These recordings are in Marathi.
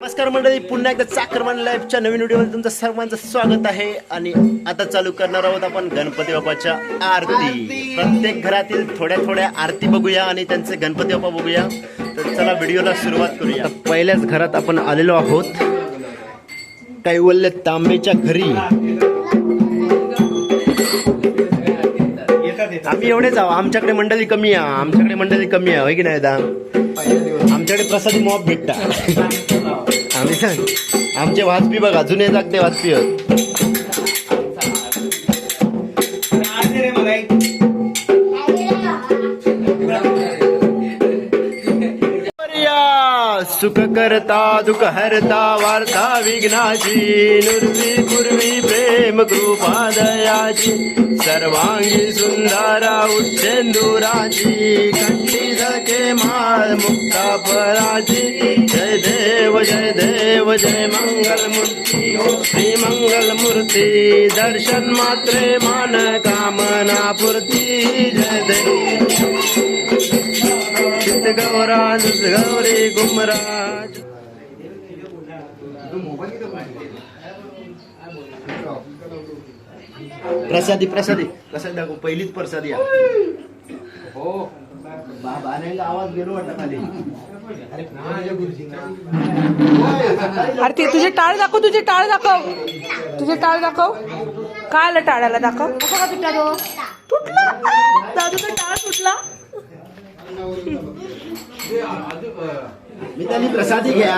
नमस्कार मंडळी पुन्हा एकदा चाकरमान लाईव्हच्या नवीन व्हिडिओमध्ये तुमचं सर्वांचं स्वागत आहे. आणि आता चालू करणार आहोत आपण गणपती बाप्पाच्या आरती. प्रत्येक घरातील थोड्या थोड्या आरती बघूया आणि त्यांचे गणपती बाप्पा बघूया. तर चला व्हिडिओला सुरुवात करूया. पहिल्याच घरात आपण आलेलो आहोत. कैवल्य तांबेच्या घरी. आम्ही एवढेच आहो आमच्याकडे मंडळी कमी आहे. आमच्याकडे मंडळी कमी आहे. होय की नाही दादा? आमच्याकडे प्रसादी मॉप भेटता आम्ही सांग आमचे वाजपी बघा जुने जागते वाजपी सुख करता दुःख हरता वार्ता विघ्नाची नुर्वी पूर्वी प्रेम कृपादयाची सर्वांगी सुंदरा उच्चेंदुराची कंठी झळके माळ मुक्ता पराची जय देव जय देव जय मंगल मूर्ती श्री मंगल मूर्ती दर्शन मात्रे मान कामना पूर्ती जय देव। गौरा गौरी गुमराज। प्रसादी प्रसादी. प्रसाद दाखव पहिलीच प्रसादी हो. बाबाने आवाज गेलो वाटत खाली. अरे ते तुझे टाळ दाखव तुझे टाळ दाखव. तुझे टाळ दाखव. काय आलं टाळाला दाखव? कसा का तुटला तो तुटला. दादूचा टाळ तुटला मी त्यांनी प्रसादी घ्या.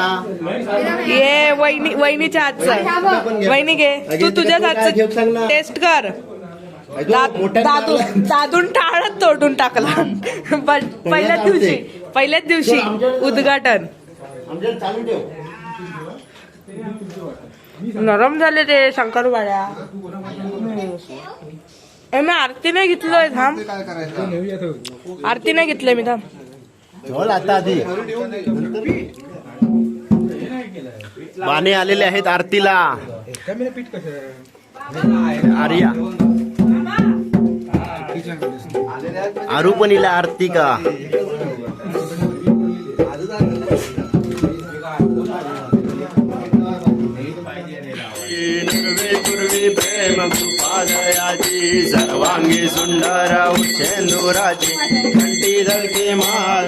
ये वहिनी वहिनीच्या हातचं. वहिनी घे. तू तुझ्याच हातचं टेस्ट कर. दादून टाळच तोडून टाकला. पण पहिल्याच दिवशी. पहिल्याच दिवशी उद्घाटन. आमच्या चालू ठेव. नरम झाले ते शंकरवाड्या ए मी आरती नाही घेतलोय थांब. आरती नाही घेतलंय मी थांब. चल आता आधी. आलेले आहेत आरतीला. आर्या. आरू पण इला आरती का? सर्वांगी सुंदर चेंदुराची घंटी झलके माळ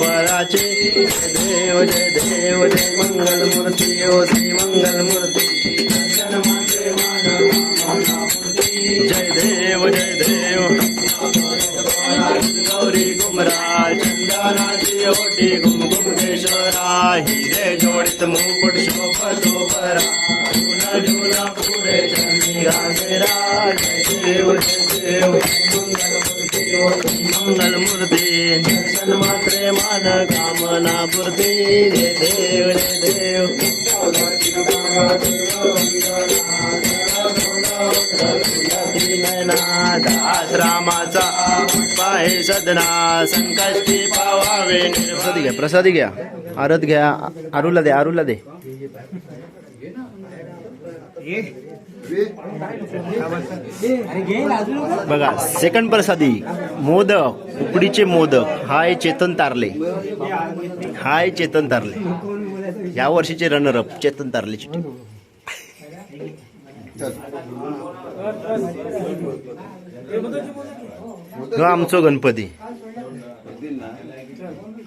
पराचे जय देव जय देव जय मंगल मूर्ती ओ श्री मंगल चंदी देव देव मंगल मूर्ती दर्शन मात्रे मान कामना पूर्ती जय देव जय देव दास रामाचा पाहे सदना संकष्टी पावावे प्रसादी घ्या. प्रसादी घ्या आरत घ्या. आरूला दे आरूला दे. बघा सेकंड प्रसादी मोदक उकडीचे मोदक हाय चेतन तारले. हाय चेतन तारले. या वर्षीचे runner up Chetan Tarle team आमचो गणपती.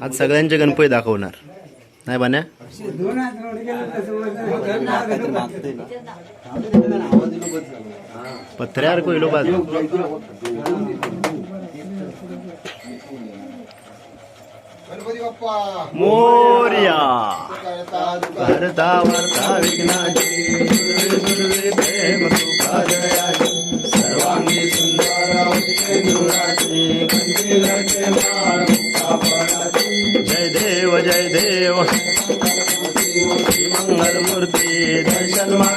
आज सगळ्यांचे गणपती दाखवणार. नाही बन्या पत्र्यावर कोयलो बाजू गणपती बाप्पा मोर्या। करता भारता वार्ता विघ्नाची। दुर्वे प्रेम कृपा दयाची सर्वांगी सुंदर उच्चेंदुराची कंठी लटके माळ मुक्ता पराची. जय देव जय देव। श्री मंगल मूर्ती दर्शन मात्रे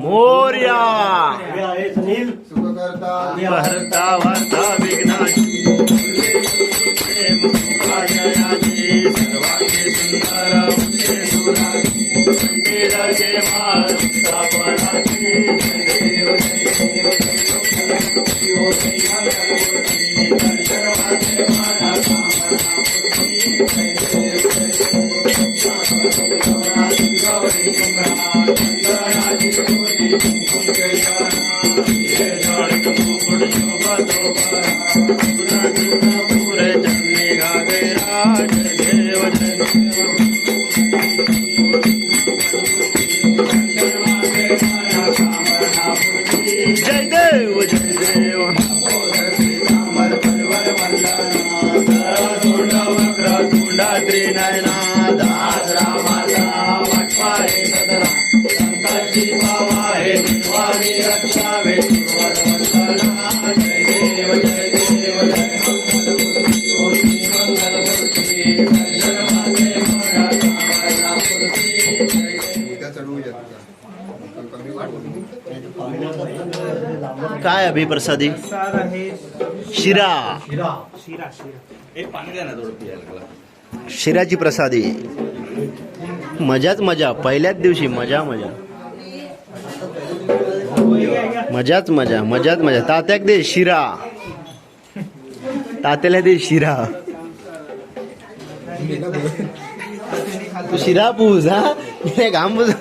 मोर्या सुख करता भरता वार्ता विघ्नाची सर्वांचे सुंदर Thank you. जय देव जय काय अभिप्रसादी? शिरा. शिराची प्रसादी. मजाच मजा. पहिल्याच दिवशी मजा मजा. मजाच मजा मजाच मजा. तात्याक दे शिरा. तात्याला दे शिरा. तू शिरा पूज हा? घाम पूज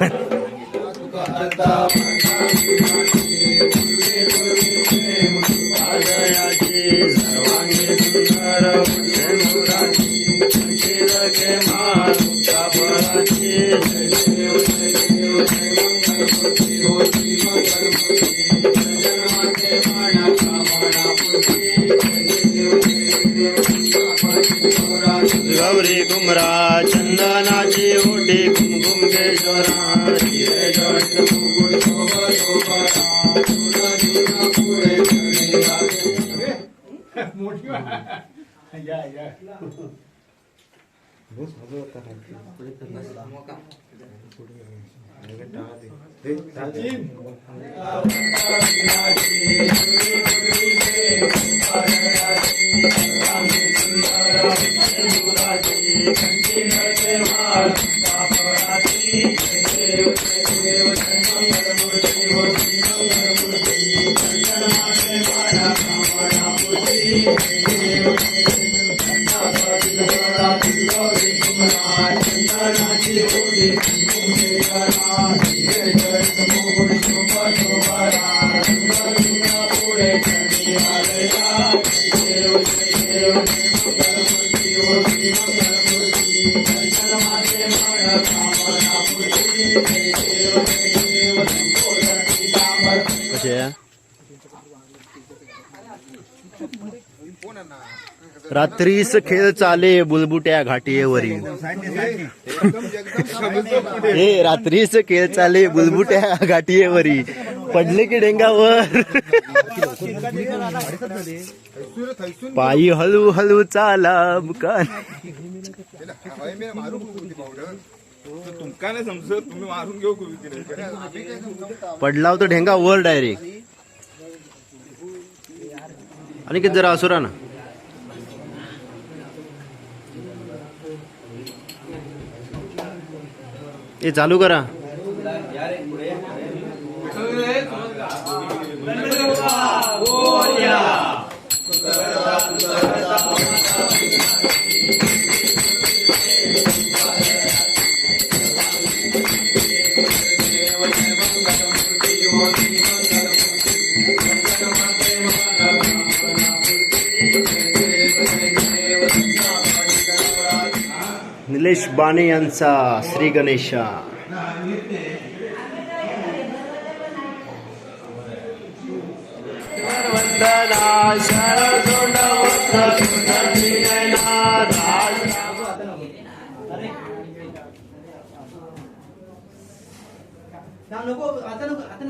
गौरी कुमरा चंदनाची ओटी कुमकुम केशरा हिरे जडित मुकुट शोभ शोभरा चूर्ण चूर्ण पुढे रात्रीस खेळ चाले बुलबुट्या घाटीवरी हे रात्रीच खेळ चाले बुलबुट्या घाटीयेवरी. पडले की डेंगावर. पायी हळू हळू चाला मुकान. तुमका नाही समजत तुम्ही मारून घेऊ पडला होता ढेंगा वर डायरेक्ट. आणि किती जरा असुरा ना हे चालू करा। निलेश बाणे ಕಮಲೇಶ್ ಬಾಣಿ ಅನ್ಸ ಶ್ರೀ ಗಣೇಶ ಅತನ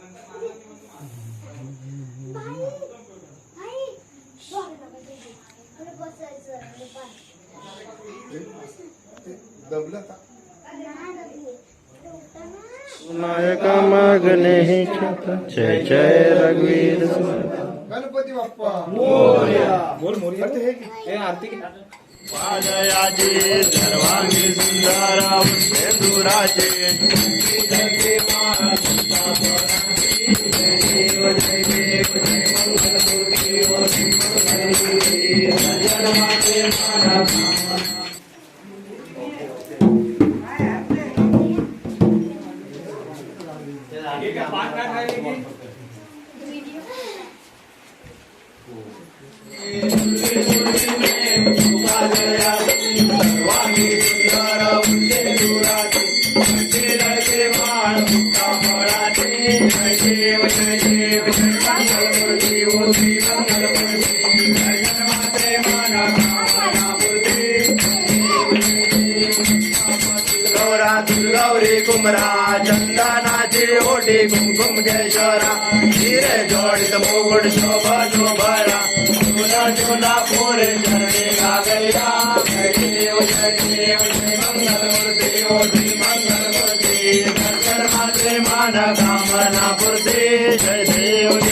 नायका मागणे हे. जय जय रघुवीर गणपती बाप्पा। बोल हे आरती सर्वांगी सुंदर Thank you. गौरा दुर्गौरी कुमरा चंदनाचे ओटे कुमकुम केशरा. हिर जोडित मोगड शोभा शोभरा चुना चुना पोरे चरणे गागैया जय देव जय देव जय मंगल मूर्ती ओ श्री मंगल दर्शन मात्रे मान कामना पुरते जय देव जय देव